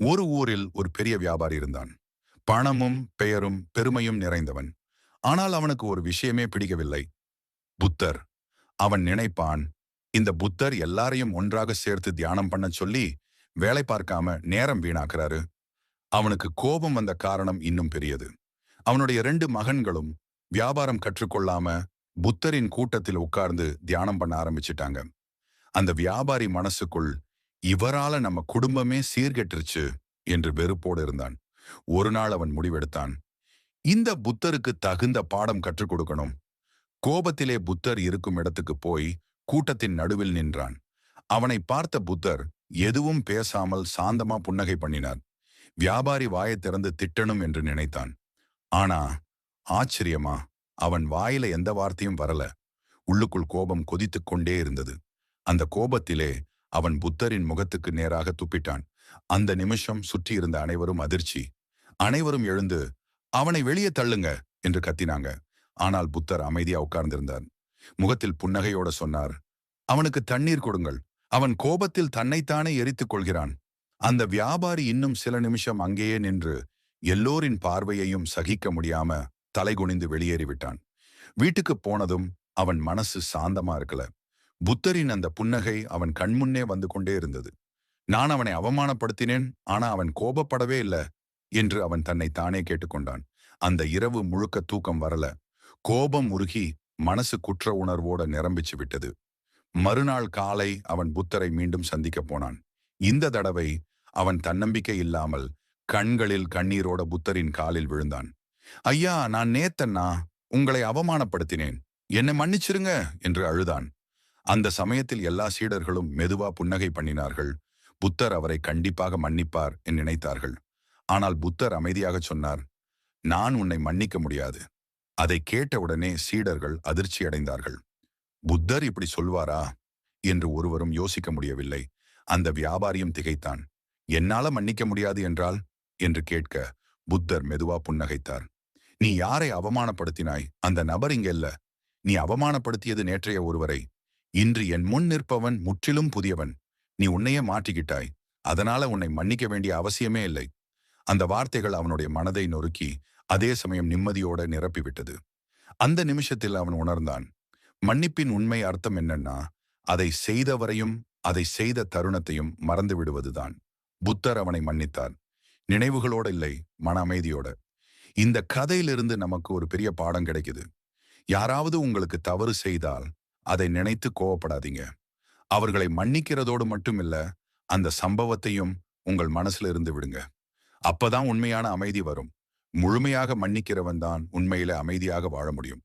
ஒரு ஊரில் ஒரு பெரிய வியாபாரி இருந்தான். பணமும் பெயரும் பெருமையும் நிறைந்தவன். ஆனால் அவனுக்கு ஒரு விஷயமே பிடிக்கவில்லை. புத்தர். அவன் நினைப்பான் இந்த புத்தர் எல்லாரையும் ஒன்றாக சேர்த்து தியானம் பண்ண சொல்லி வேலை பார்க்காம நேரம் வீணாக்குறாரு. அவனுக்கு கோபம் வந்த காரணம் இன்னும் பெரியது. அவனுடைய ரெண்டு மகன்களும் வியாபாரம் கற்றுக்கொள்ளாம புத்தரின் கூட்டத்தில் உட்கார்ந்து தியானம் பண்ண ஆரம்பிச்சிட்டாங்க. அந்த வியாபாரி மனசுக்குள் இவரால நம்ம குடும்பமே சீர்கெட்டுருச்சு என்று வெறுப்போடு இருந்தான். ஒரு நாள் அவன் முடிவெடுத்தான். இந்த புத்தருக்கு தகுந்த பாடம் கற்றுக் கொடுக்கணும். கோபத்திலே புத்தர் இருக்கும் இடத்துக்கு போய் கூட்டத்தின் நடுவில் நின்றான். அவனை பார்த்த புத்தர் எதுவும் பேசாமல் சாந்தமா புன்னகை பண்ணினார். வியாபாரி வாயை திறந்து திட்டணும் என்று நினைத்தான். ஆனா ஆச்சரியமா அவன் வாயில எந்த வார்த்தையும் வரல. உள்ளுக்குள் கோபம் கொதித்துக் கொண்டே இருந்தது. அந்த கோபத்திலே அவன் புத்தரின் முகத்துக்கு நேராக துப்பிட்டான். அந்த நிமிஷம் சுற்றியிருந்த அனைவரும் அதிர்ச்சி. அனைவரும் எழுந்து அவனை வெளியே தள்ளுங்க என்று கத்தினாங்க. ஆனால் புத்தர் அமைதியா உட்கார்ந்திருந்தார். முகத்தில் புன்னகையோட சொன்னார் அவனுக்கு தண்ணீர் கொடுங்கள். அவன் கோபத்தில் தன்னைத்தானே எரித்துக் கொள்கிறான். அந்த வியாபாரி இன்னும் சில நிமிஷம் அங்கேயே நின்று எல்லோரின் பார்வையையும் சகிக்க முடியாம தலைகுனிந்து வெளியேறிவிட்டான். வீட்டுக்கு போனதும் அவன் மனசு சாந்தமா இருக்கல. புத்தரின் அந்த புன்னகை அவன் கண்முன்னே வந்து கொண்டே இருந்தது. நான் அவனை அவமானப்படுத்தினேன் ஆனா அவன் கோபப்படவே இல்லை என்று அவன் தன்னை தானே கேட்டுக்கொண்டான். அந்த இரவு முழுக்க தூக்கம் வரல. கோபம் உருகி மனசு குற்ற உணர்வோட நிரம்பிச்சு விட்டது. மறுநாள் காலை அவன் புத்தரை மீண்டும் சந்திக்க போனான். இந்த தடவை அவன் தன்னம்பிக்கை இல்லாமல் கண்களில் கண்ணீரோட புத்தரின் காலில் விழுந்தான். ஐயா நான் நேத்தன்னா உங்களை அவமானப்படுத்தினேன். என்னை மன்னிச்சிருங்க என்று அழுதான். அந்த சமயத்தில் எல்லா சீடர்களும் மெதுவா புன்னகை பண்ணினார்கள். புத்தர் அவரை கண்டிப்பாக மன்னிப்பார் என்று நினைத்தார்கள். ஆனால் புத்தர் அமைதியாக சொன்னார் நான் உன்னை மன்னிக்க முடியாது. அதை கேட்டவுடனே சீடர்கள் அதிர்ச்சி அடைந்தார்கள். புத்தர் இப்படி சொல்வாரா? என்று ஒருவரும் யோசிக்க முடியவில்லை. அந்த வியாபாரியும் திகைத்தான். என்னால மன்னிக்க முடியாது என்றால்? என்று கேட்க புத்தர் மெதுவா புன்னகைத்தார். நீ யாரை அவமானப்படுத்தினாய்? அந்த நபர் இங்க இல்ல. நீ அவமானப்படுத்தியது நேற்றைய ஒருவரை. இன்று என் முன் நிற்பவன் முற்றிலும் புதியவன். நீ உன்னையே மாற்றிக்கிட்டாய். அதனால உன்னை மன்னிக்க வேண்டிய அவசியமே இல்லை. அந்த வார்த்தைகள் அவனுடைய மனதை நொறுக்கி அதே சமயம் நிம்மதியோட நிரப்பிவிட்டது. அந்த நிமிஷத்தில் அவன் உணர்ந்தான் மன்னிப்பின் உண்மை அர்த்தம் என்னன்னா அதை செய்தவரையும் அதை செய்த தருணத்தையும் மறந்து விடுவதுதான். புத்தர் அவனை மன்னித்தார். நினைவுகளோட இல்லை மன அமைதியோட. இந்த கதையிலிருந்து நமக்கு ஒரு பெரிய பாடம் கிடைக்குது. யாராவது உங்களுக்கு தவறு செய்தால் அதை நினைத்து கோவப்படாதீங்க. அவர்களை மன்னிக்கிறதோடு மட்டும் இல்ல அந்த சம்பவத்தையும் உங்கள் மனசுல இருந்து விடுங்க. அப்பதான் உண்மையான அமைதி வரும். முழுமையாக மன்னிக்கிறவன் தான் உண்மையில அமைதியாக வாழ முடியும்.